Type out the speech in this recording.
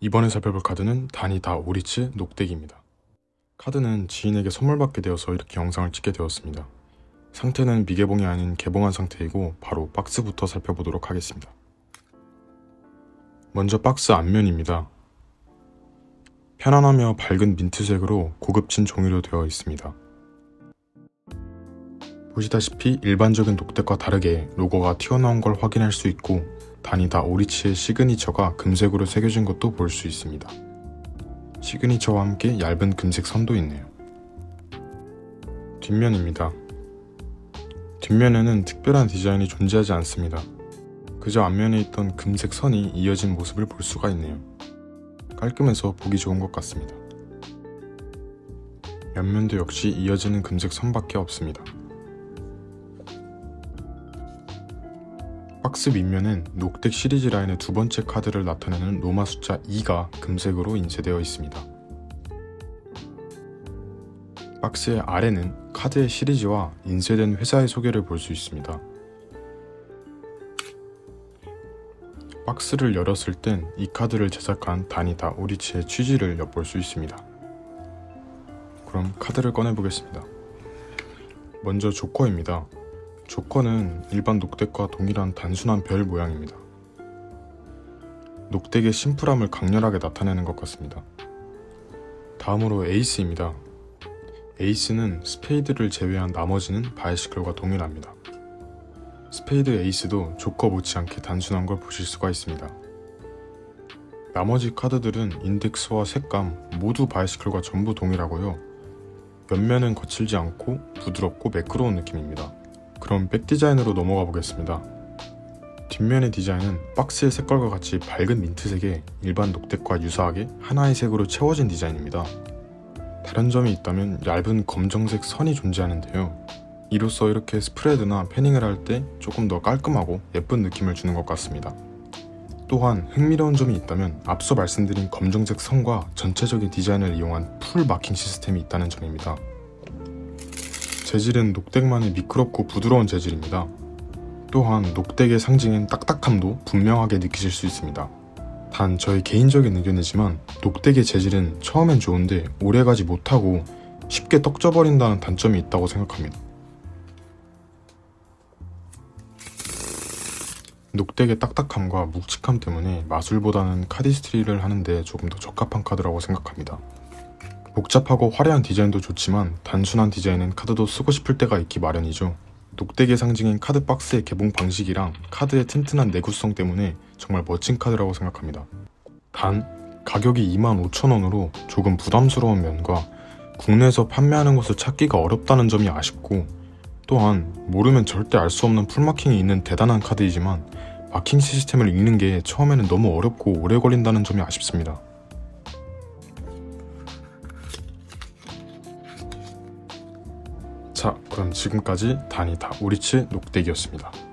이번에 살펴볼 카드는 다니다 오리츠 녹덱입니다. 카드는 지인에게 선물 받게 되어서 이렇게 영상을 찍게 되었습니다. 상태는 미개봉이 아닌 개봉한 상태이고 바로 박스부터 살펴보도록 하겠습니다. 먼저 박스 앞면입니다. 편안하며 밝은 민트색으로 고급진 종이로 되어 있습니다. 보시다시피 일반적인 녹덱과 다르게 로고가 튀어나온 걸 확인할 수 있고 다니다 오리치의 시그니처가 금색으로 새겨진 것도 볼 수 있습니다. 시그니처와 함께 얇은 금색 선도 있네요. 뒷면입니다. 뒷면에는 특별한 디자인이 존재하지 않습니다. 그저 앞면에 있던 금색 선이 이어진 모습을 볼 수가 있네요. 깔끔해서 보기 좋은 것 같습니다. 옆면도 역시 이어지는 금색 선밖에 없습니다. 박스 밑면은 녹덱 시리즈 라인의 두 번째 카드를 나타내는 로마 숫자 2가 금색으로 인쇄되어 있습니다. 박스의 아래는 카드의 시리즈와 인쇄된 회사의 소개를 볼 수 있습니다. 박스를 열었을 땐 이 카드를 제작한 다니다 오리치의 취지를 엿볼 수 있습니다. 그럼 카드를 꺼내보겠습니다. 먼저 조커입니다. 조커는 일반 녹덱과 동일한 단순한 별 모양입니다. 녹덱의 심플함을 강렬하게 나타내는 것 같습니다. 다음으로 에이스입니다. 에이스는 스페이드를 제외한 나머지는 바이시클과 동일합니다. 스페이드 에이스도 조커 못지않게 단순한 걸 보실 수가 있습니다. 나머지 카드들은 인덱스와 색감 모두 바이시클과 전부 동일하고요. 옆면은 거칠지 않고 부드럽고 매끄러운 느낌입니다. 그럼 백 디자인으로 넘어가 보겠습니다. 뒷면의 디자인은 박스의 색깔과 같이 밝은 민트색에 일반 녹덱과 유사하게 하나의 색으로 채워진 디자인입니다. 다른 점이 있다면 얇은 검정색 선이 존재하는데요. 이로써 이렇게 스프레드나 패닝을 할 때 조금 더 깔끔하고 예쁜 느낌을 주는 것 같습니다. 또한 흥미로운 점이 있다면 앞서 말씀드린 검정색 선과 전체적인 디자인을 이용한 풀 마킹 시스템이 있다는 점입니다. 재질은 녹덱만의 미끄럽고 부드러운 재질입니다. 또한 녹덱의 상징인 딱딱함도 분명하게 느끼실 수 있습니다. 단 저의 개인적인 의견이지만 녹덱의 재질은 처음엔 좋은데 오래가지 못하고 쉽게 떡져버린다는 단점이 있다고 생각합니다. 녹덱의 딱딱함과 묵직함 때문에 마술보다는 카디스트리를 하는데 조금 더 적합한 카드라고 생각합니다. 복잡하고 화려한 디자인도 좋지만 단순한 디자인은 카드도 쓰고 싶을 때가 있기 마련이죠. 녹덱의 상징인 카드 박스의 개봉 방식이랑 카드의 튼튼한 내구성 때문에 정말 멋진 카드라고 생각합니다. 단 가격이 25,000원으로 조금 부담스러운 면과 국내에서 판매하는 것을 찾기가 어렵다는 점이 아쉽고 또한 모르면 절대 알 수 없는 풀마킹이 있는 대단한 카드이지만 마킹 시스템을 읽는 게 처음에는 너무 어렵고 오래 걸린다는 점이 아쉽습니다. 자, 그럼 지금까지 다니다 오리츠 녹덱이었습니다.